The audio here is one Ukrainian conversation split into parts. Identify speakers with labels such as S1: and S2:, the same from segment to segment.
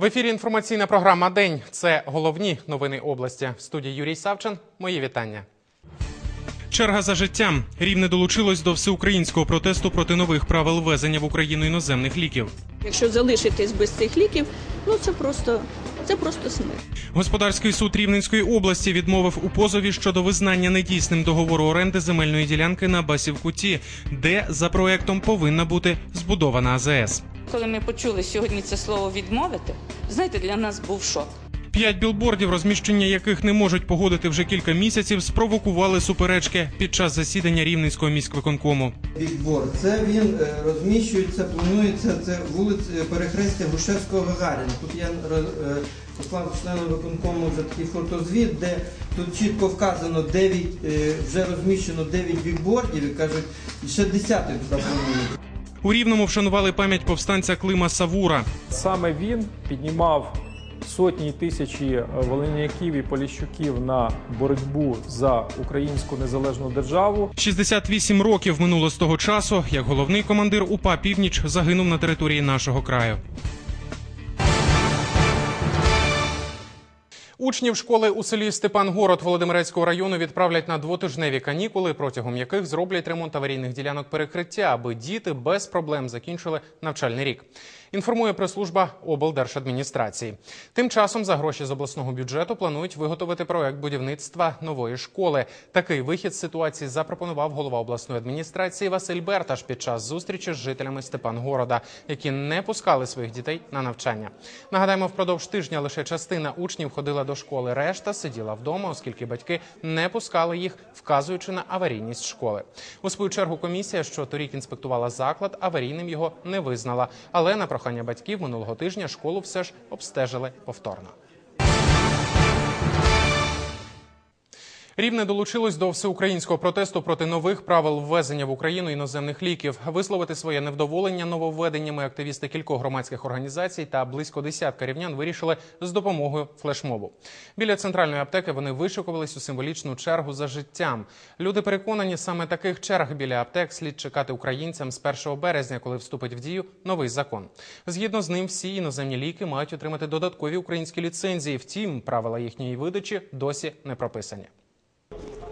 S1: В ефірі інформаційна програма День. Це головні новини області. В студії Юрій Савчин. Мої вітання. Черга за життям. Рівне долучилось до всеукраїнського протесту проти нових правил ввезення в Україну іноземних ліків.
S2: Якщо залишитись без цих ліків, ну це просто це просто смерть.
S1: Господарський суд Рівненської області відмовив у позові щодо визнання недійсним договору оренди земельної ділянки на Басівкуті, де за проектом повинна бути збудована АЗС.
S3: Коли ми почули сьогодні це слово відмовити, знаєте, для нас був шок.
S1: П'ять білбордів, розміщення яких не можуть погодити вже кілька місяців, спровокували суперечки під час засідання Рівненського міськвиконкому.
S4: Відбор. Це він е, розміщується, планується це вулиця перехрестя Грушевського Гагаріна. Тут я е, послав членам виконкому вже такий фотозвіт, де тут чітко вказано 9, е, вже розміщено 9 бікбордів і кажуть, і ще десятих запланують.
S1: У Рівному вшанували пам'ять повстанця Клима Савура.
S5: Саме він піднімав сотні тисячі е, волиняків і поліщуків на боротьбу за українську незалежну державу.
S1: 68 років минуло з того часу, як головний командир УПА Північ загинув на території нашого краю. Учнів школи у селі Степангород Володимирецького району відправлять на двотижневі канікули, протягом яких зроблять ремонт аварійних ділянок перекриття, аби діти без проблем закінчили навчальний рік. Інформує прес-служба облдержадміністрації. Тим часом за гроші з обласного бюджету планують виготовити проект будівництва нової школи. Такий вихід з ситуації запропонував голова обласної адміністрації Василь Берташ під час зустрічі з жителями Степангорода, які не пускали своїх дітей на навчання. Нагадаємо, впродовж тижня лише частина учнів ходила до школи, решта сиділа вдома, оскільки батьки не пускали їх, вказуючи на аварійність школи. У свою чергу комісія, що торік інспектувала заклад, аварійним його не визнала. Але на прохання батьків минулого тижня школу все ж обстежили повторно. Рівне долучилось до всеукраїнського протесту проти нових правил ввезення в Україну іноземних ліків. Висловити своє невдоволення нововведеннями активісти кількох громадських організацій та близько десятка рівнян вирішили з допомогою флешмобу. Біля центральної аптеки вони вишикувались у символічну чергу за життям. Люди переконані, саме таких черг біля аптек слід чекати українцям з 1 березня, коли вступить в дію новий закон. Згідно з ним, всі іноземні ліки мають отримати додаткові українські ліцензії. Втім, правила їхньої видачі досі не прописані.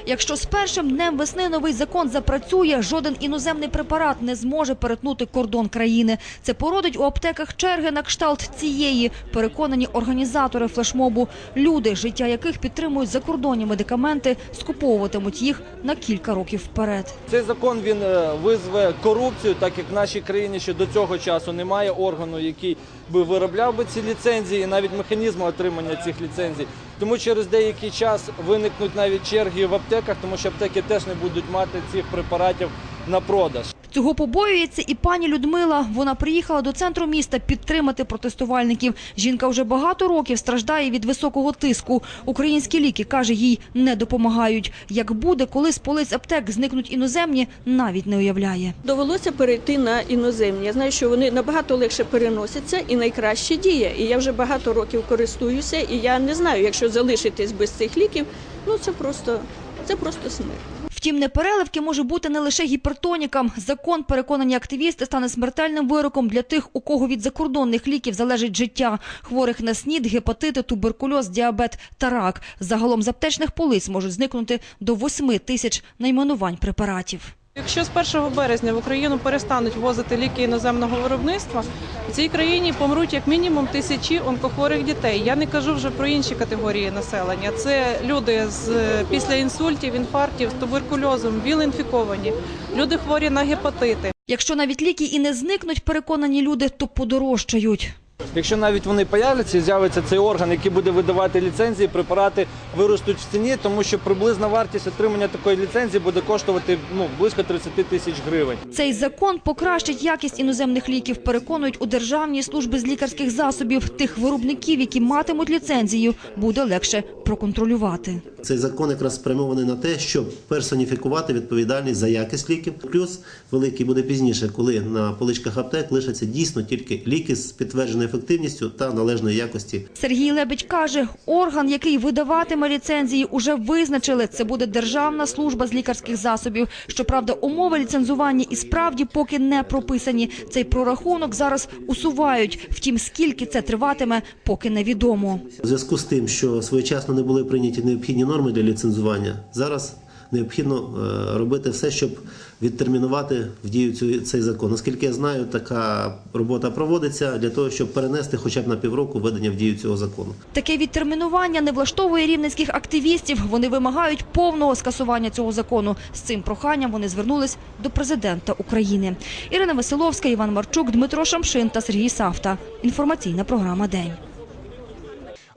S6: Якщо з першим днем весни новий закон запрацює, жоден іноземний препарат не зможе перетнути кордон країни. Це породить у аптеках черги на кшталт цієї, переконані організатори флешмобу. Люди, життя яких підтримують закордонні медикаменти, скуповуватимуть їх на кілька років вперед.
S7: Цей закон він е, визве корупцію, так як в нашій країні ще до цього часу немає органу, який би виробляв би ці ліцензії, і навіть механізму отримання цих ліцензій. Тому через деякий час виникнуть навіть черги в аптеках, тому що аптеки теж не будуть мати цих препаратів на продаж.
S6: Цього побоюється і пані Людмила. Вона приїхала до центру міста підтримати протестувальників. Жінка вже багато років страждає від високого тиску. Українські ліки, каже, їй не допомагають. Як буде, коли з полиць аптек зникнуть іноземні, навіть не уявляє.
S2: Довелося перейти на іноземні. Я знаю, що вони набагато легше переносяться і найкраще діє. І я вже багато років користуюся, і я не знаю, якщо залишитись без цих ліків, ну це просто це просто смерть.
S6: Втім, непереливки може бути не лише гіпертонікам. Закон, переконані активісти, стане смертельним вироком для тих, у кого від закордонних ліків залежить життя. Хворих на снід, гепатити, туберкульоз, діабет та рак. Загалом з аптечних полиць можуть зникнути до 8 тисяч найменувань препаратів.
S8: Якщо з 1 березня в Україну перестануть ввозити ліки іноземного виробництва, в цій країні помруть як мінімум тисячі онкохворих дітей. Я не кажу вже про інші категорії населення. Це люди з після інсультів, інфарктів, туберкульозом, віл-інфіковані, люди хворі на гепатити.
S6: Якщо навіть ліки і не зникнуть, переконані люди, то подорожчають.
S7: Якщо навіть вони появляться з'явиться цей орган, який буде видавати ліцензії, препарати виростуть в ціні, тому що приблизна вартість отримання такої ліцензії буде коштувати ну близько 30 тисяч гривень.
S6: Цей закон покращить якість іноземних ліків, переконують у Державній службі з лікарських засобів. Тих виробників, які матимуть ліцензію, буде легше проконтролювати.
S9: Цей закон якраз спрямований на те, щоб персоніфікувати відповідальність за якість ліків. Плюс великий буде пізніше, коли на поличках аптек лишаться дійсно тільки ліки з підтвердженою ефективністю та належної якості
S6: Сергій Лебедь каже, орган, який видаватиме ліцензії, уже визначили. Це буде Державна служба з лікарських засобів. Щоправда, умови ліцензування і справді поки не прописані. Цей прорахунок зараз усувають. Втім, скільки це триватиме, поки невідомо.
S9: У зв'язку з тим, що своєчасно не були прийняті необхідні норми для ліцензування, зараз необхідно е, робити все, щоб відтермінувати в дію цей закон. Наскільки я знаю, така робота проводиться для того, щоб перенести хоча б на півроку введення в дію цього закону.
S6: Таке відтермінування не влаштовує рівненських активістів. Вони вимагають повного скасування цього закону. З цим проханням вони звернулись до президента України. Ірина Веселовська, Іван Марчук, Дмитро Шамшин та Сергій Савта. Інформаційна програма День.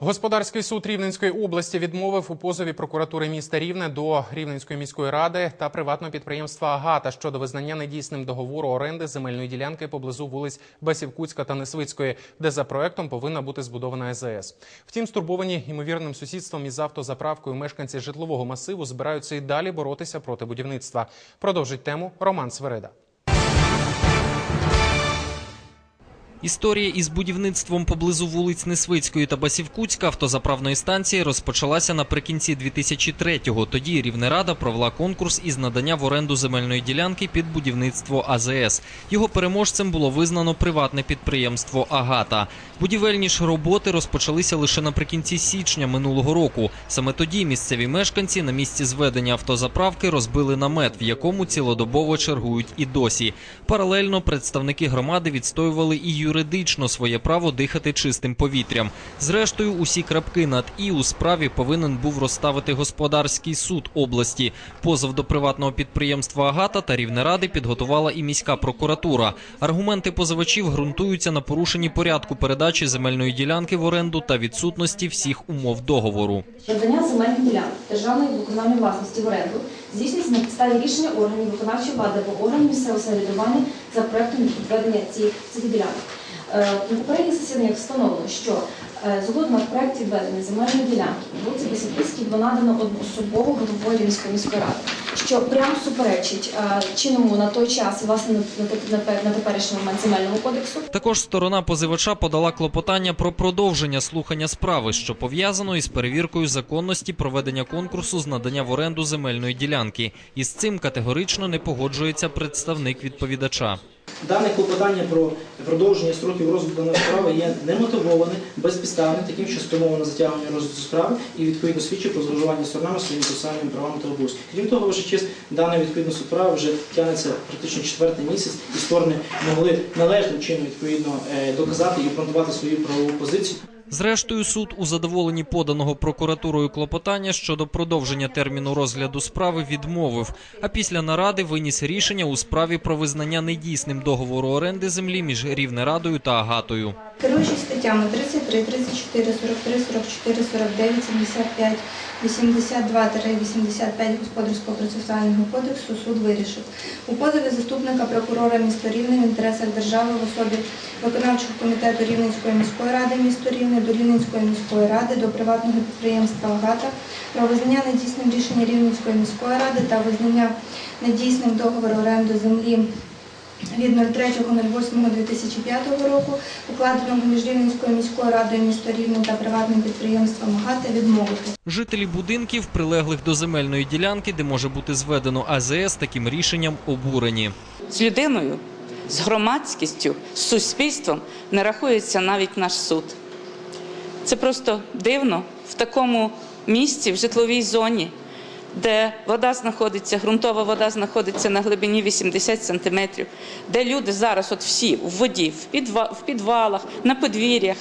S1: Господарський суд Рівненської області відмовив у позові прокуратури міста Рівне до Рівненської міської ради та приватного підприємства Агата щодо визнання недійсним договору оренди земельної ділянки поблизу вулиць Басівкутська та Несвицької, де за проектом повинна бути збудована АЗС. Втім, стурбовані ймовірним сусідством із автозаправкою мешканці житлового масиву збираються і далі боротися проти будівництва. Продовжить тему Роман Свереда.
S10: Історія із будівництвом поблизу вулиць Несвицької та Басівкутська автозаправної станції розпочалася наприкінці 2003-го. Тоді Рівнерада провела конкурс із надання в оренду земельної ділянки під будівництво АЗС. Його переможцем було визнано приватне підприємство Агата. Будівельні ж роботи розпочалися лише наприкінці січня минулого року. Саме тоді місцеві мешканці на місці зведення автозаправки розбили намет, в якому цілодобово чергують і досі. Паралельно представники громади відстоювали і юридично своє право дихати чистим повітрям. Зрештою, усі крапки над і у справі повинен був розставити господарський суд області. Позов до приватного підприємства Агата та Рівнеради підготувала і міська прокуратура. Аргументи позивачів ґрунтуються на порушенні порядку передачі земельної ділянки в оренду та відсутності всіх умов договору.
S11: Надання земельних ділянок державної виконавної власності в оренду здійснюється на підставі рішення органів виконавчої влади або органів місцевого самоврядування за проектом відведення цих ділянок. Е, На попередніх засіданнях встановлено, що е, згодом в проекті відведення земельної ділянки вулиці Басівкутській було надано одноособово головою Рівненської міської ради, що прямо суперечить е, чинному на той час власне на, теперішній момент земельному кодексу.
S10: Також сторона позивача подала клопотання про продовження слухання справи, що пов'язано із перевіркою законності проведення конкурсу з надання в оренду земельної ділянки. І з цим категорично не погоджується представник відповідача.
S12: Дане клопотання про продовження строків розгляду даної справи є немотивоване, безпідставне, таким, що спрямовано затягування розгляду справи і відповідно свідчить про зловживання сторонами своїми процесуальними правами та обов'язками. Крім того, ваша честь, дана відповідна справа вже тягнеться практично четвертий місяць, і сторони могли належним чином відповідно е, доказати і обґрунтувати свою правову позицію.
S10: Зрештою, суд у задоволенні поданого прокуратурою клопотання щодо продовження терміну розгляду справи відмовив. А після наради виніс рішення у справі про визнання недійсним договору оренди землі між Рівнерадою та Агатою.
S11: Керуючись статтями 33, 34, 43, 44, 49, 75, 82-85 Господарського процесуального кодексу суд вирішив. У позові заступника прокурора міста Рівне в інтересах держави в особі виконавчого комітету Рівненської міської ради місто Рівне до Рівненської міської ради до приватного підприємства «Агата» про визнання недійсним рішення Рівненської міської ради та визнання недійсним договору оренди землі від 03.08.2005 року, укладеного між Рівненською міською радою міста Рівне та приватним підприємством «Агата» відмовити.
S10: Жителі будинків, прилеглих до земельної ділянки, де може бути зведено АЗС, таким рішенням обурені.
S3: З людиною, з громадськістю, з суспільством не рахується навіть наш суд. Це просто дивно в такому місці, в житловій зоні, де вода знаходиться, ґрунтова вода знаходиться на глибині 80 сантиметрів, де люди зараз, от всі в воді, в, підва- підвалах, на подвір'ях,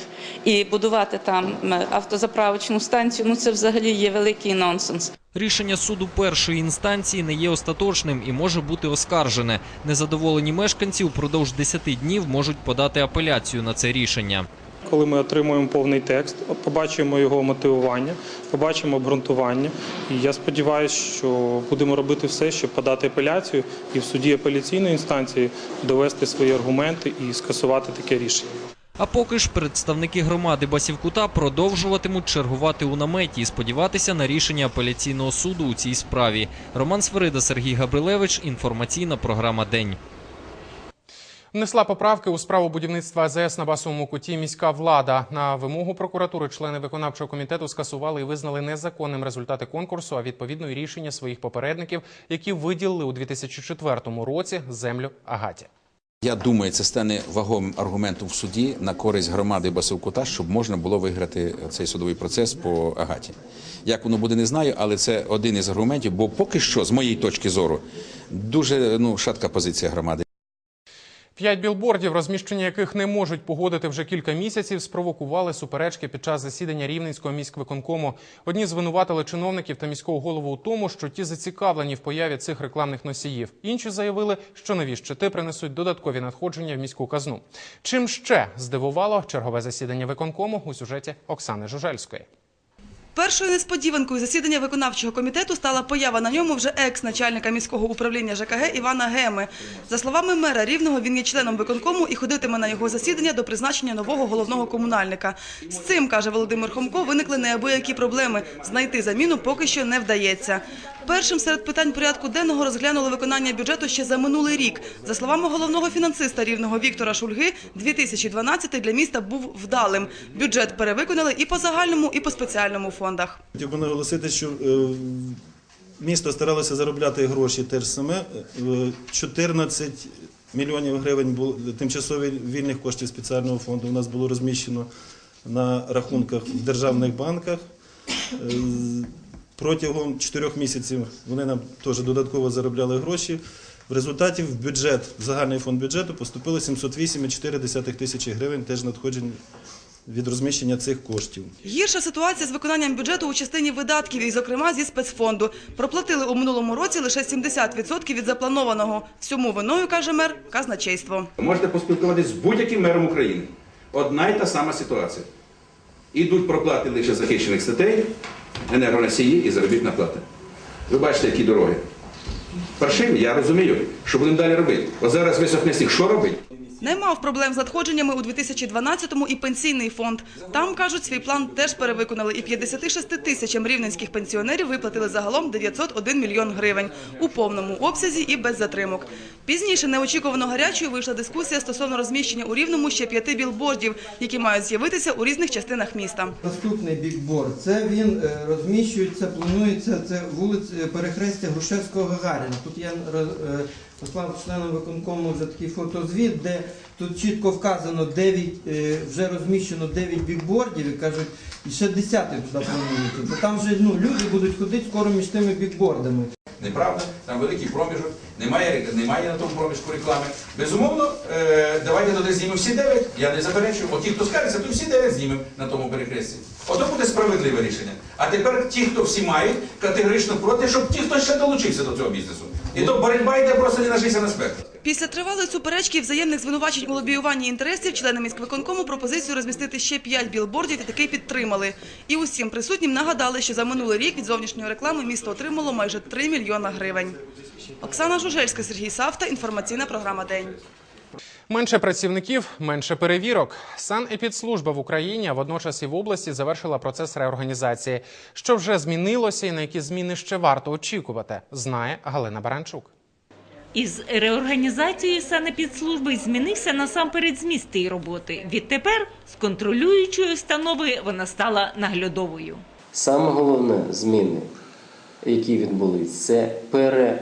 S3: і будувати там автозаправочну станцію, ну це взагалі є великий нонсенс.
S10: Рішення суду першої інстанції не є остаточним і може бути оскаржене. Незадоволені мешканці упродовж 10 днів можуть подати апеляцію на це рішення.
S5: Коли ми отримуємо повний текст, побачимо його мотивування, побачимо обґрунтування. І я сподіваюся, що будемо робити все, щоб подати апеляцію і в суді апеляційної інстанції довести свої аргументи і скасувати таке рішення.
S10: А поки ж представники громади Басівкута продовжуватимуть чергувати у наметі і сподіватися на рішення апеляційного суду у цій справі. Роман Сверида, Сергій Габрилевич. Інформаційна програма День.
S1: Внесла поправки у справу будівництва АЗС на басовому куті міська влада. На вимогу прокуратури члени виконавчого комітету скасували і визнали незаконним результати конкурсу, а відповідно і рішення своїх попередників, які виділили у 2004 році землю Агаті.
S13: Я думаю, це стане вагомим аргументом в суді на користь громади Басовкута, щоб можна було виграти цей судовий процес по Агаті. Як воно буде, не знаю, але це один із аргументів, бо поки що, з моєї точки зору, дуже ну, шатка позиція громади.
S1: П'ять білбордів, розміщення яких не можуть погодити вже кілька місяців, спровокували суперечки під час засідання Рівненського міськвиконкому. Одні звинуватили чиновників та міського голову у тому, що ті зацікавлені в появі цих рекламних носіїв. Інші заявили, що нові щити принесуть додаткові надходження в міську казну. Чим ще здивувало чергове засідання виконкому у сюжеті Оксани Жужельської.
S14: Першою несподіванкою засідання виконавчого комітету стала поява на ньому вже екс-начальника міського управління ЖКГ Івана Геми. За словами мера Рівного, він є членом виконкому і ходитиме на його засідання до призначення нового головного комунальника. З цим, каже Володимир Хомко, виникли неабиякі проблеми. Знайти заміну поки що не вдається. Першим серед питань порядку денного розглянули виконання бюджету ще за минулий рік. За словами головного фінансиста Рівного Віктора Шульги, 2012 для міста був вдалим. Бюджет перевиконали і по загальному, і по спеціальному фондах.
S15: Хотів би наголосити, що е, місто старалося заробляти гроші те ж саме. Е, 14 мільйонів гривень було тимчасові вільних коштів спеціального фонду. У нас було розміщено на рахунках в державних банках. Е, Протягом 4 місяців вони нам теж додатково заробляли гроші. В результаті в бюджет, в загальний фонд бюджету поступило 708,4 тисячі гривень теж надходжень від розміщення цих коштів.
S14: Гірша ситуація з виконанням бюджету у частині видатків, і, зокрема, зі спецфонду. Проплатили у минулому році лише 70% від запланованого. Всьому виною, каже мер, казначейство.
S16: Можете поспілкуватися з будь-яким мером України. Одна й та сама ситуація. Ідуть проплати лише захищених статей, енергоносії і заробітна плата. Ви бачите, які дороги. Паршиві, я розумію, що будемо далі робити. От зараз висохне сніг, що робити?
S14: Не мав проблем з надходженнями у 2012-му і пенсійний фонд. Там, кажуть, свій план теж перевиконали. І 56 тисячам рівненських пенсіонерів виплатили загалом 901 мільйон гривень. У повному обсязі і без затримок. Пізніше неочікувано гарячою вийшла дискусія стосовно розміщення у Рівному ще п'яти білбордів, які мають з'явитися у різних частинах міста.
S4: Наступний бікборд. Це він е, розміщується, планується це вулиць е, перехрестя Грушевського Гагаріна. Тут я е, послав членам виконкому вже такий фотозвіт, де тут чітко вказано 9, е, вже розміщено 9 бікбордів і кажуть, і ще 10 туди планується. Бо там вже ну, люди будуть ходити скоро між тими бікбордами.
S16: Неправда, там великий проміжок, немає, немає на тому проміжку реклами. Безумовно, е, давайте туди знімемо всі дев'ять. Я не заперечую. От ті, хто скажеться, то всі дев'ять знімемо на тому перехресті. Ото буде справедливе рішення. А тепер ті, хто всі мають, категорично проти, щоб ті, хто ще долучився до цього бізнесу. І то боротьба йде просто не на життя, на смерть.
S14: Після тривалої суперечки і взаємних звинувачень у лобіюванні інтересів члени міськвиконкому пропозицію розмістити ще п'ять білбордів і таки підтримали. І усім присутнім нагадали, що за минулий рік від зовнішньої реклами місто отримало майже 3 мільйона гривень. Оксана Жужельська, Сергій Савта. Інформаційна програма День.
S1: Менше працівників, менше перевірок. Санепідслужба в Україні, а водночас і в області завершила процес реорганізації. Що вже змінилося і на які зміни ще варто очікувати, знає Галина Баранчук.
S17: Із реорганізацією санепідслужби змінився насамперед зміст її роботи. Відтепер з контролюючої установи вона стала наглядовою.
S18: Саме головне зміни, які відбулись, це е,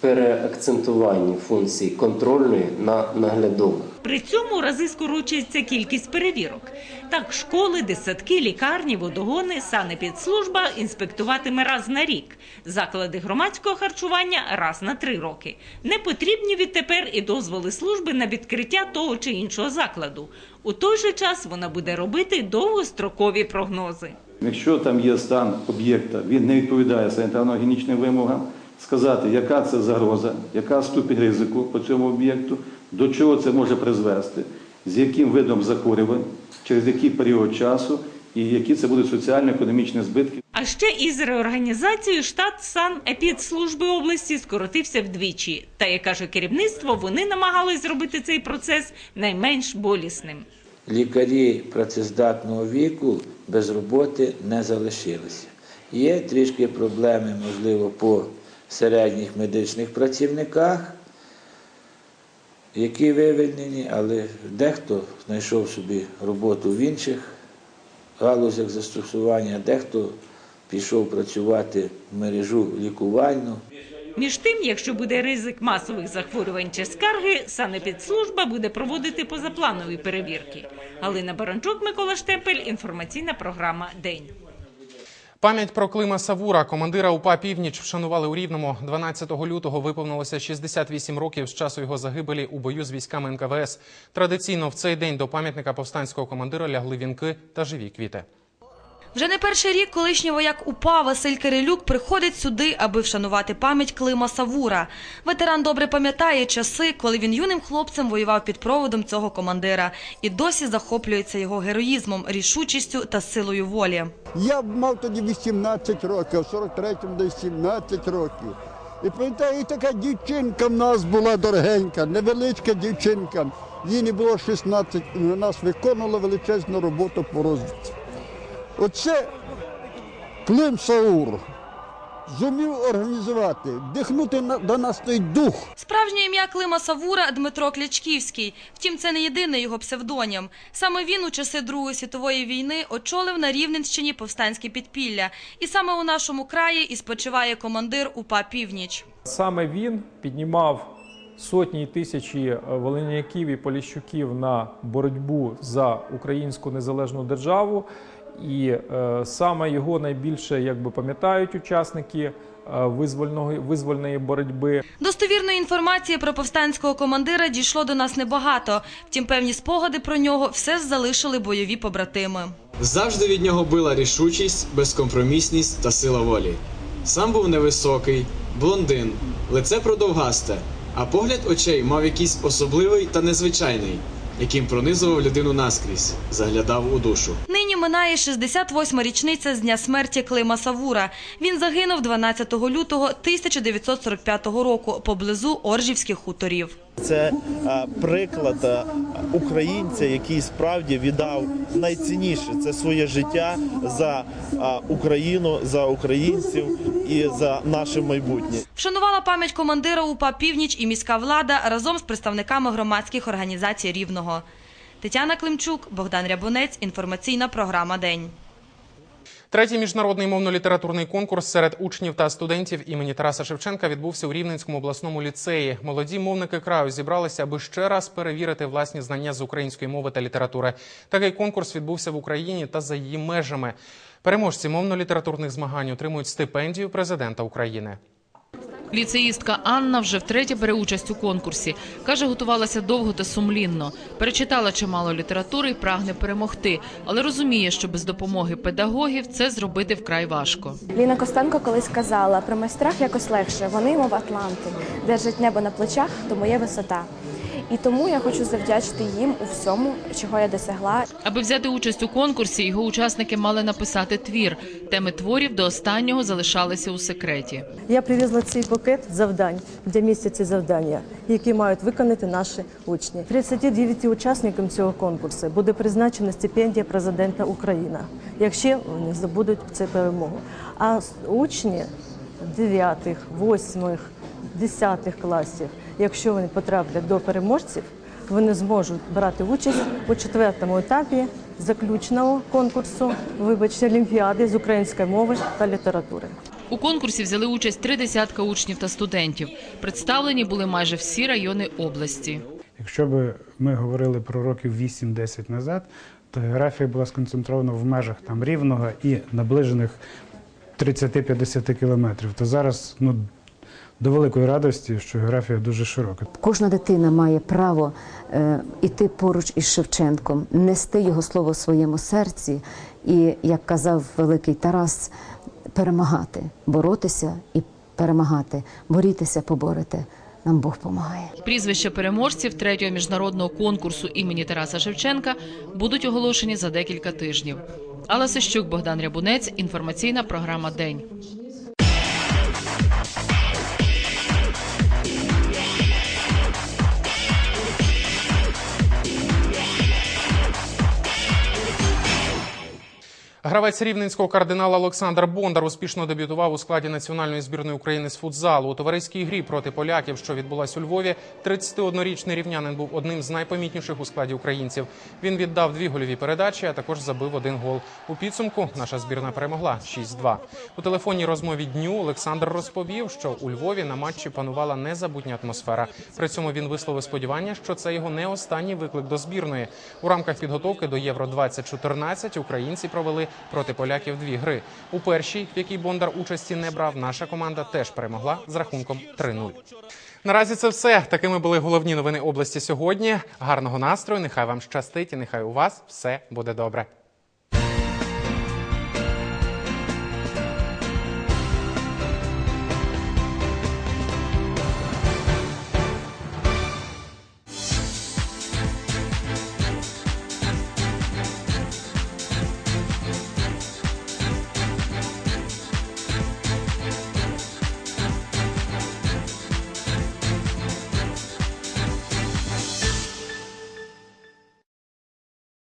S18: переакцентування функцій контрольної на наглядову.
S17: При цьому рази скорочується кількість перевірок. Так, школи, дитсадки, лікарні, водогони, санепідслужба інспектуватиме раз на рік. Заклади громадського харчування раз на три роки. Не потрібні відтепер і дозволи служби на відкриття того чи іншого закладу. У той же час вона буде робити довгострокові прогнози.
S19: Якщо там є стан об'єкта, він не відповідає санітарно-гігієнічним вимогам, сказати, яка це загроза, яка ступінь ризику по цьому об'єкту, до чого це може призвести, з яким видом захворювань, через який період часу і які це будуть соціально-економічні збитки.
S17: А ще із реорганізацією штат санепідслужби області скоротився вдвічі. Та, як каже керівництво, вони намагались зробити цей процес найменш болісним.
S20: лікарі працездатного віку без роботи не залишилися. Є трішки проблеми, можливо, по середніх медичних працівниках.
S21: які вивільнені, але дехто знайшов собі роботу в інших галузях застосування, дехто пішов працювати в мережу лікувальну.
S17: Між тим, якщо буде ризик масових захворювань чи скарги, санепідслужба буде проводити позапланові перевірки. Галина Баранчук, Микола Штепель, інформаційна програма День.
S1: Пам'ять про Клима Савура, командира УПА «Північ» вшанували у Рівному. 12 лютого виповнилося 68 років з часу його загибелі у бою з військами НКВС. Традиційно в цей день до пам'ятника повстанського командира лягли вінки та живі квіти.
S22: Вже не перший рік колишній вояк УПА Василь Кирилюк приходить сюди, аби вшанувати пам'ять Клима Савура. Ветеран добре пам'ятає часи, коли він юним хлопцем воював під проводом цього командира і досі захоплюється його героїзмом, рішучістю та силою волі.
S23: Я мав тоді 18 років, в 43-му десь 17 років. І пам'ятаю, така дівчинка в нас була дорогенька, невеличка дівчинка. Їй не було 16, вона нас виконувала величезну роботу по розвідці. Оце Клим Саур зумів організувати, вдихнути на- до нас той дух.
S22: Справжнє ім'я Клима Савура Дмитро Клячківський. Втім, це не єдиний його псевдонім. Саме він у часи Другої світової війни очолив на Рівненщині повстанське підпілля. І саме у нашому краї і спочиває командир УПА «Північ».
S24: Саме він піднімав сотні і тисячі е, волиняків і поліщуків на боротьбу за українську незалежну державу. І е, саме його найбільше якби пам'ятають учасники е, визвольного визвольної боротьби.
S22: Достовірної інформації про повстанського командира дійшло до нас небагато. Втім, певні спогади про нього все ж залишили бойові побратими.
S20: Завжди від нього била рішучість, безкомпромісність та сила волі. Сам був невисокий, блондин, лице продовгасте, а погляд очей мав якийсь особливий та незвичайний, яким пронизував людину наскрізь, заглядав у душу.
S22: Нині минає 68-ма річниця з дня смерті Клима Савура. Він загинув 12 лютого 1945 року поблизу Оржівських хуторів.
S25: Це е, приклад е, українця, який справді віддав найцінніше це своє життя за е, Україну, за українців і за наше майбутнє.
S22: Вшанувала пам'ять командира УПА «Північ» і міська влада разом з представниками громадських організацій Рівного. Тетяна Климчук, Богдан Рябунець, інформаційна програма «День».
S1: Третій міжнародний мовно-літературний конкурс серед учнів та студентів імені Тараса Шевченка відбувся у Рівненському обласному ліцеї. Молоді мовники краю зібралися, аби ще раз перевірити власні знання з української мови та літератури. Такий конкурс відбувся в Україні та за її межами. Переможці мовно-літературних змагань отримують стипендію президента України.
S26: Ліцеїстка Анна вже втретє бере участь у конкурсі. Каже, готувалася довго та сумлінно. Перечитала чимало літератури і прагне перемогти, але розуміє, що без допомоги педагогів це зробити вкрай важко.
S27: Ліна Костенко колись казала, про майстрах якось легше, вони, мов атланти, держать небо на плечах, то моє висота. І тому я хочу завдячити їм у всьому, чого я досягла.
S26: Аби взяти участь у конкурсі, його учасники мали написати твір. Теми творів до останнього залишалися у секреті.
S4: Я привезла цей пакет завдань, де містяться завдання, які мають виконати наші учні. 39 учасникам цього конкурсу буде призначена стипендія президента України, якщо вони здобудуть цю перемогу. А учні 9, 8, 10 класів, якщо вони потраплять до переможців, вони зможуть брати участь у четвертому етапі заключного конкурсу, вибачте, олімпіади з української мови та літератури.
S26: У конкурсі взяли участь три десятка учнів та студентів. Представлені були майже всі райони області.
S28: Якщо б ми говорили про років 8-10 назад, то географія була сконцентрована в межах там рівного і наближених 30-50 кілометрів. То зараз ну, до великої радості, що географія дуже широка.
S29: Кожна дитина має право е, іти поруч із Шевченком, нести його слово в своєму серці і, як казав великий Тарас, перемагати, боротися і перемагати, борітеся, поборете. Нам Бог помагає.
S26: Прізвища переможців третього міжнародного конкурсу імені Тараса Шевченка будуть оголошені за декілька тижнів. Алла Сищук, Богдан Рябунець, інформаційна програма День.
S1: Гравець рівненського кардинала Олександр Бондар успішно дебютував у складі національної збірної України з футзалу. У товариській грі проти поляків, що відбулась у Львові, 31-річний рівнянин був одним з найпомітніших у складі українців. Він віддав дві гольові передачі, а також забив один гол. У підсумку наша збірна перемогла 6-2. У телефонній розмові дню Олександр розповів, що у Львові на матчі панувала незабутня атмосфера. При цьому він висловив сподівання, що це його не останній виклик до збірної. У рамках підготовки до Євро 2014 українці провели проти поляків дві гри. У першій, в якій Бондар участі не брав, наша команда теж перемогла з рахунком 3-0. Наразі це все. Такими були головні новини області сьогодні. Гарного настрою. Нехай вам щастить і нехай у вас все буде добре.